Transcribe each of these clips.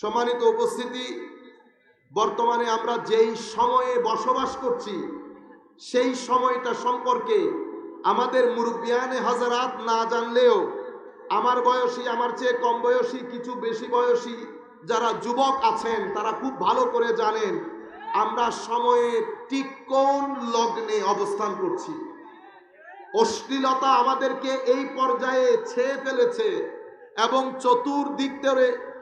সম্মানিত উপস্থিতি, বর্তমানে আমরা যেই সময়ে বসবাস করছি, সেই সময়টা সম্পর্কে আমাদের মুরব্বিয়ানে হাজারাত না জানলেও আমার বয়সী, আমার চেয়ে কম বয়সী, কিছু বেশি বয়সী যারা যুবক আছেন, তারা খুব ভালো করে জানেন, আমরা সময়ে ঠিক কোন লগ্নে অবস্থান করছি। অশ্লীলতা আমাদেরকে এই পর্যায়ে ছেয়ে ফেলেছে। এবং চতুর্দিক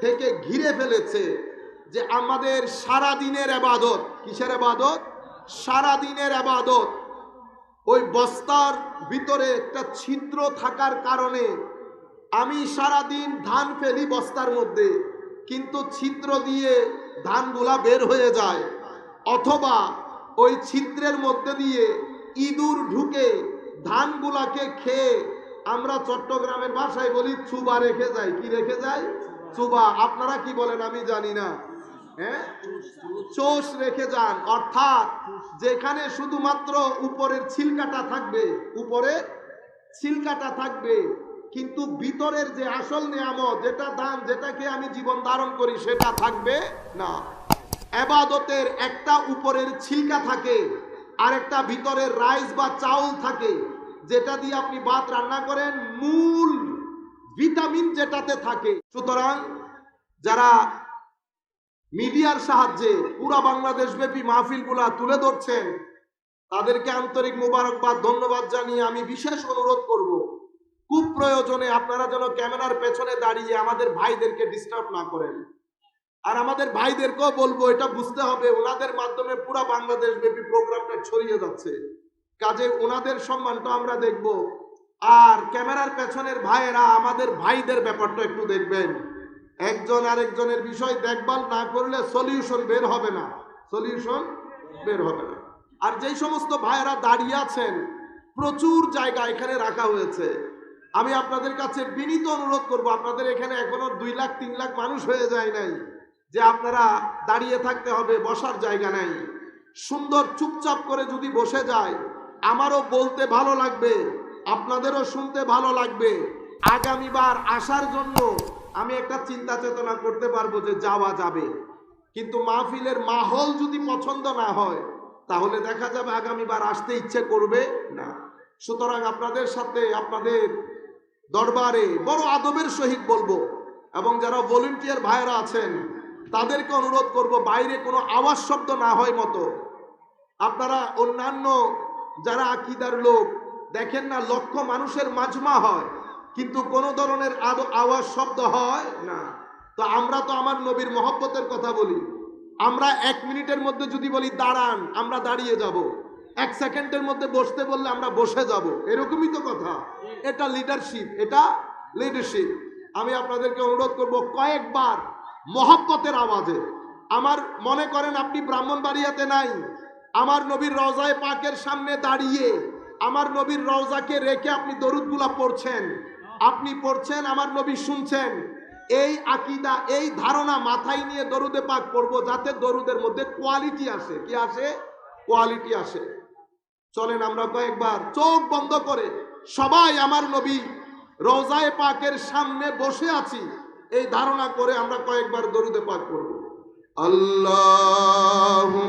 থেকে- ঘিরে ফেলেছে যে আমাদের সারা দিনের আবাদত। কিসের আবাদত? সারা দিনের আবাদত। ওই বস্তার ভিতরে একটা ছিদ্র থাকার কারণে আমি সারা দিন ধান ফেলি বস্তার মধ্যে, কিন্তু ছিদ্র দিয়ে ধানগুলা বের হয়ে যায়। অথবা ওই ছিদ্রের মধ্যে দিয়ে ইঁদুর ঢুকে ধানগুলাকে খেয়ে আমরা চট্টগ্রামের ভাষায় বলি, চুবা রেখে যাই। কি রেখে যাই? চুবা। আপনারা কি বলেন আমি জানি না। হ্যাঁ? চোষ রেখে যান। অর্থাৎ যেখানে শুধুমাত্র উপরের ছিলকাটা থাকবে, উপরে ছিলকাটা থাকবে, কিন্তু ভিতরের যে আসল নিয়ামত, যেটা দান, যেটাকে আমি জীবন ধারণ করি, সেটা থাকবে না। এবাদতের একটা উপরের ছিলকা থাকে আর একটা ভিতরের রাইস বা চাউল থাকে। যেটা দিয়ে আপনি ভাত রান্না করেন, মূল ভিটামিন যেটাতে থাকে। সুতরাং যারা মিডিয়ার সাহায্যে পুরা বাংলাদেশ ব্যাপী মাহফিলগুলা তুলে ধরছেন, তাদেরকে আন্তরিক মোবারকবাদ, ধন্যবাদ জানিয়ে আমি বিশেষ অনুরোধ করব। খুব প্রয়োজনে আপনারা যেন ক্যামেরার পেছনে দাঁড়িয়ে আমাদের ভাইদেরকে ডিস্টার্ব না করেন। আর আমাদের ভাইদেরকেও বলব, এটা বুঝতে হবে, ওনাদের মাধ্যমে পুরা বাংলাদেশ ব্যাপী প্রোগ্রামটা ছড়িয়ে যাচ্ছে। কাজে ওনাদের সম্মানটা আমরা দেখব। আর ক্যামেরার পেছনের ভাইয়েরা আমাদের ভাইদের ব্যাপারটা একটু দেখবেন। একজন আরেকজনের বিষয় দেখভাল না করলে সলিউশন বের হবে না। সলিউশন বের হবে না। আর যেই সমস্ত ভাইয়েরা দাঁড়িয়ে আছেন, প্রচুর জায়গা এখানে রাখা হয়েছে। আমি আপনাদের কাছে বিনীত অনুরোধ করব, আপনাদের এখানে এখনও দুই লাখ, তিন লাখ মানুষ হয়ে যায় নাই, যে আপনারা দাঁড়িয়ে থাকতে হবে, বসার জায়গা নাই। সুন্দর চুপচাপ করে যদি বসে যায় আমারও বলতে ভালো লাগবে, আপনাদেরও শুনতে ভালো লাগবে। আগামীবার আসার জন্য আমি একটা চিন্তা চেতনা করতে পারব যে যাওয়া যাবে। কিন্তু মাহফিলের মাহল যদি পছন্দ না হয়, তাহলে দেখা যাবে আগামীবার আসতে ইচ্ছে করবে না। সুতরাং আপনাদের সাথে, আপনাদের দরবারে বড় আদবের সহিত বলব এবং যারা ভলেন্টিয়ার ভাইয়েরা আছেন, তাদেরকে অনুরোধ করব, বাইরে কোনো আওয়াজ শব্দ না হয় মতো। আপনারা অন্যান্য যারা আকিদার লোক, দেখেন না, লক্ষ মানুষের মাজমা হয়, কিন্তু কোনো ধরনের আদ- আওয়াজ, শব্দ হয় না। তো আমরা তো আমার নবীর মহব্বতের কথা বলি। আমরা এক মিনিটের মধ্যে যদি বলি, দাঁড়ান, আমরা দাঁড়িয়ে যাব। এক সেকেন্ডের মধ্যে বসতে বললে আমরা বসে যাব। এরকমই তো কথা। এটা লিডারশিপ এটা লিডারশিপ আমি আপনাদেরকে অনুরোধ করব, কয়েকবার মহাব্বতের আওয়াজে। আমার মনে করেন, আপনি ব্রাহ্মণ ব্রাহ্মণবাড়িয়াতে নাই আমার নবীর রওজায় পাকের সামনে দাঁড়িয়ে আমার নবীর রওজাকে রেখে আপনি দরুদগুলা পড়ছেন। আপনি পড়ছেন, আমার নবী শুনছেন। এই আকিদা, এই ধারণা মাথায় নিয়ে দরুদে পাক পড়ব যাতে দরুদের মধ্যে কোয়ালিটি আসে। কি আসে? কোয়ালিটি আসে। চলেন আমরা কয়েকবার চোখ বন্ধ করে সবাই আমার নবী রোজায় পাকের সামনে বসে আছি। এই ধারণা করে আমরা কয়েকবার দরুদে পাক করব আল্লাহুম্মা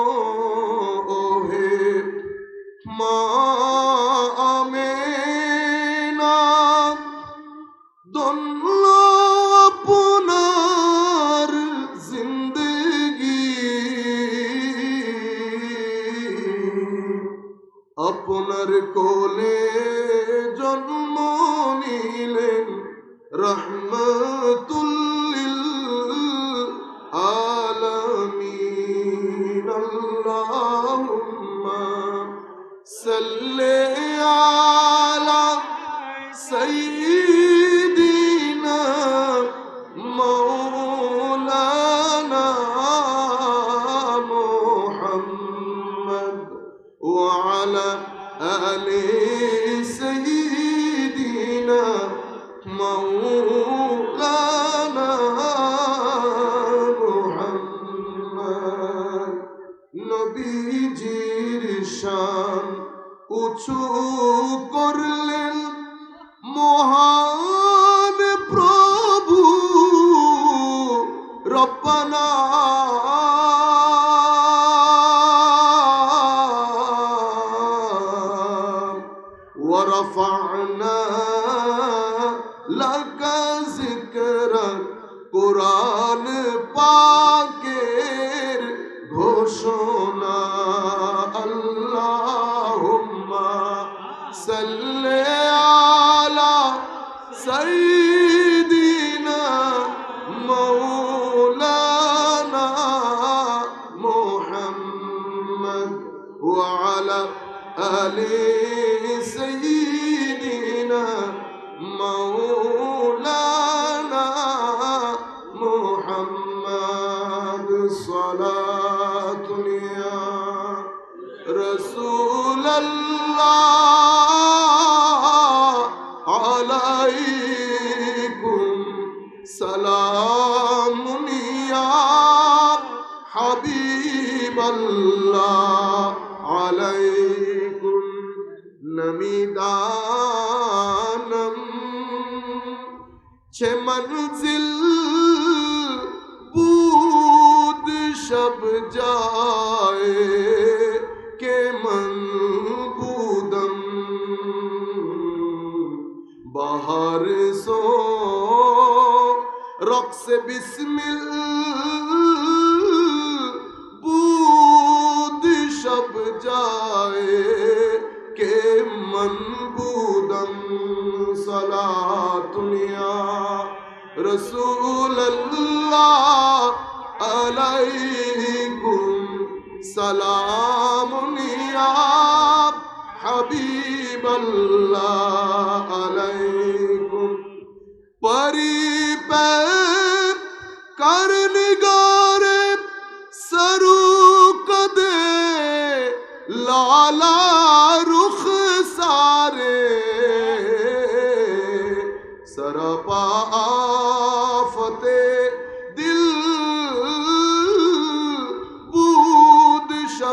আপনার কোলে জন্ম নিলেন। রহমতুল্লিল নবীজির শান উঁচু করলেন মহান প্রভু রব্বানা ورفعنا لك ذكرك কোরআন ঘোষণা আল্লাহুম্মা সাল্লি আলা সাইয়্যিদিনা মাওলানা মুহাম্মদ ওয়া আলা আলাইকুম সালামুন ইয়া হাবিবাল্লাহ আলাইকুম নমিদানম। চে মনজিল বুদ শব যা بسم بود شب جائے کہ من بودن دنیا رسول اللہ علیکم سلام نیاب حبیب اللہ علیکم پری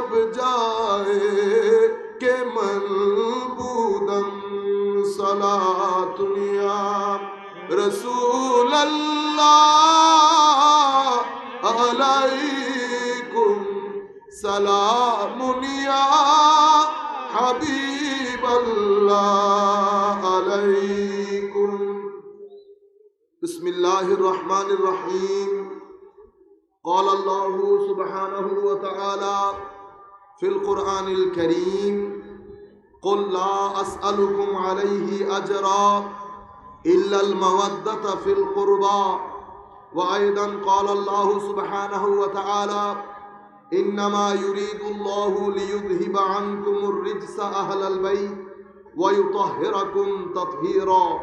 جب جائے کہ من بودم صلاة دنیا رسول اللہ، علیکم سلام یا حبیب اللہ، علیکم۔ بسم اللہ الرحمن الرحیم۔ قال اللہ سبحانہ وتعالی في القرآن الكريم قل لا أسألكم عليه أجرا إلا المودة في القربى. وأيضا قال الله سبحانه وتعالى إنما يريد الله ليذهب عنكم الرجس أهل البيت ويطهركم تطهيرا.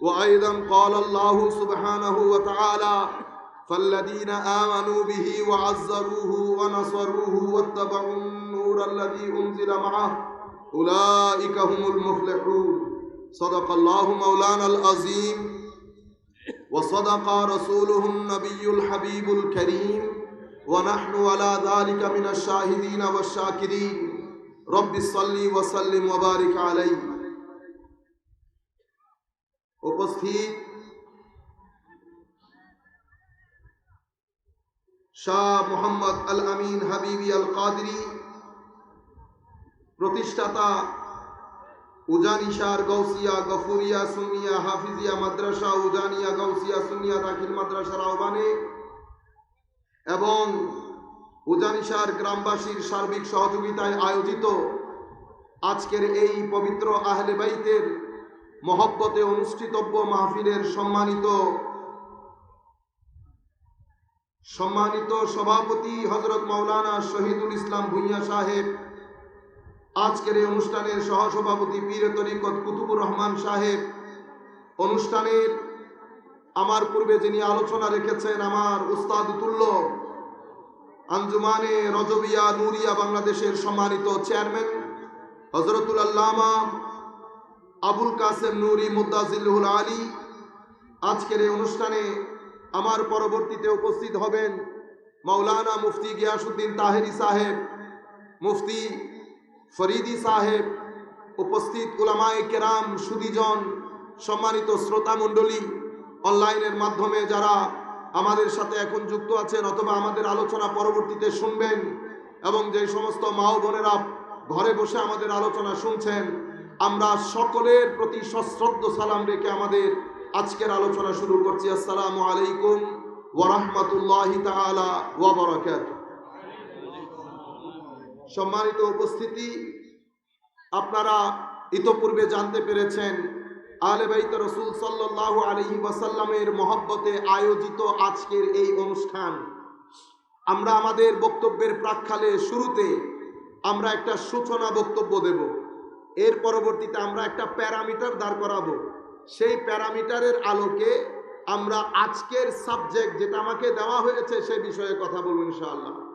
وأيضا قال الله سبحانه وتعالى فالذين آمنوا به وعزروه ونصروه واتبعوا النور الذي أنزل معه أولئك هم المفلحون صدق الله مولانا العظيم وصدق رسوله النبي الحبيب الكريم ونحن على ذلك من الشاهدين والشاكرين رب صل وسلم وبارك عليه উপস্থিত শাহ মোহাম্মদ আল আমিন হাবিবি আল কাদরি প্রতিষ্ঠাতা উজানিশার গৌসিয়া গফুরিয়া সুনিয়া হাফিজিয়া মাদ্রাসা, উজানিয়া গৌসিয়া সুনিয়া দাখিল মাদ্রাসার আহ্বানে এবং উজানিশার গ্রামবাসীর সার্বিক সহযোগিতায় আয়োজিত আজকের এই পবিত্র আহলে বাইতের মহব্বতে অনুষ্ঠিতব্য মাহফিলের সম্মানিত সম্মানিত সভাপতি হজরত মাওলানা শহীদুল ইসলাম ভুইয়া সাহেব, আজকের এই অনুষ্ঠানের সহসভাপতি পীর তরিকত কুতুবুর রহমান সাহেব, অনুষ্ঠানের আমার পূর্বে যিনি আলোচনা রেখেছেন আমার উস্তাদ তুল্য আঞ্জুমানে রজবিয়া নুরিয়া বাংলাদেশের সম্মানিত চেয়ারম্যান হজরতুল আল্লামা আবুল কাসেম নুরি মুদাজিল্লুল আলী, আজকের এই অনুষ্ঠানে আমার পরবর্তীতে উপস্থিত হবেন মাওলানা মুফতি গিয়াসুদ্দিন তাহেরি সাহেব, মুফতি ফরিদি সাহেব, উপস্থিত উলামায়ে কেরাম সুদীজন, সম্মানিত শ্রোতা মণ্ডলী, অনলাইনের মাধ্যমে যারা আমাদের সাথে এখন যুক্ত আছেন অথবা আমাদের আলোচনা পরবর্তীতে শুনবেন এবং যে সমস্ত মা বোনেরা ঘরে বসে আমাদের আলোচনা শুনছেন, আমরা সকলের প্রতি সশ্রদ্ধ সালাম রেখে আমাদের আজকের আলোচনা শুরু করছি। আসসালামু আলাইকুম ওরহমতুল্লাহ ওয়া বারাকাতুহু। সম্মানিত উপস্থিতি, আপনারা ইতপূর্বে জানতে পেরেছেন আলে বাইত রসুল সাল্লাহ আলহি ওয়াসাল্লামের মহব্বতে আয়োজিত আজকের এই অনুষ্ঠান। আমরা আমাদের বক্তব্যের প্রাককালে শুরুতে আমরা একটা সূচনা বক্তব্য দেব। এর পরবর্তীতে আমরা একটা প্যারামিটার দাঁড় করাবো। সেই প্যারামিটারের আলোকে আমরা আজকের সাবজেক্ট যেটা আমাকে দেওয়া হয়েছে সে বিষয়ে কথা বলব ইনশাআল্লাহ।